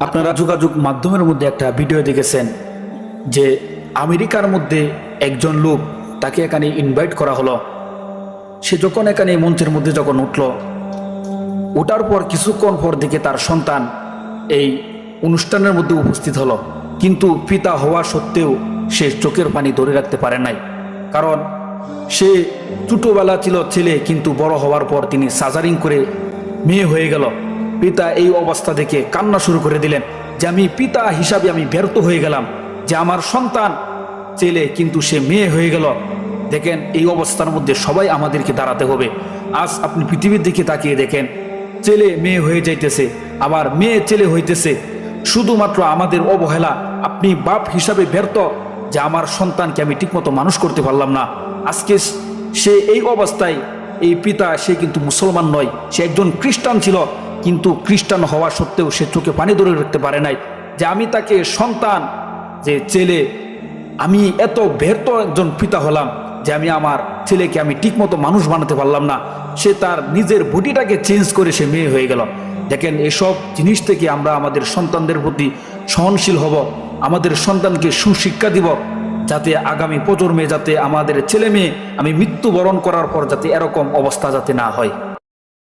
আপনারা যোগাযোগ মাধ্যমের মধ্যে একটা ভিডিও দেখেছেন যে আমেরিকার মধ্যে একজন লোক তাকে এখানে ইনভাইট করা হলো। সে যখন এখানে মঞ্চের মধ্যে যখন উঠল, ওঠার পর কিছুক্ষণ পর দিকে তার সন্তান এই অনুষ্ঠানের মধ্যে উপস্থিত হলো। কিন্তু পিতা হওয়া সত্ত্বেও সে চোখের পানি ধরে রাখতে পারে নাই। কারণ সে ছোটোবেলা ছিল ছেলে, কিন্তু বড় হওয়ার পর তিনি সাজারিং করে মেয়ে হয়ে গেল। পিতা এই অবস্থা দেখে কান্না শুরু করে দিলেন। যে আমি পিতা হিসাবে আমি ব্যর্থ হয়ে গেলাম। যে আমার সন্তান, ছেলে কিন্তু সে মেয়ে হয়ে গেল। দেখেন, এই অবস্থার মধ্যে সবাই আমাদেরকে দাঁড়াতে হবে। আজ আপনি পৃথিবীর দিকে তাকিয়ে দেখেন, ছেলে মেয়ে হয়ে যাইতেছে, আবার মেয়ে ছেলে হইতেছে। শুধুমাত্র আমাদের অবহেলা, আপনি বাপ হিসাবে ব্যর্থ, যে আমার সন্তানকে আমি ঠিকমতো মানুষ করতে পারলাম না। আজকে সে এই অবস্থায় এই পিতা, সে কিন্তু মুসলমান নয়। সে একজন খ্রিস্টান ছিল, কিন্তু খ্রিস্টান হওয়া সত্ত্বেও সে চোখে পানি ধরে রাখতে পারে নাই যে আমি তাকে সন্তান, যে ছেলে, আমি এত ব্যর্থ একজন পিতা হলাম যে আমি আমার ছেলেকে আমি ঠিকমতো মানুষ বানাতে পারলাম না। সে তার নিজের বডিটাকে চেঞ্জ করে সে মেয়ে হয়ে গেল। দেখেন, এসব জিনিস থেকে আমরা আমাদের সন্তানদের প্রতি সহনশীল হব, আমাদের সন্তানকে সুশিক্ষা দিব। যাতে আগামী প্রজন্মে যাতে আমাদের ছেলে মেয়ে আমি মৃত্যুবরণ করার পর যাতে এরকম অবস্থা যাতে না হয়।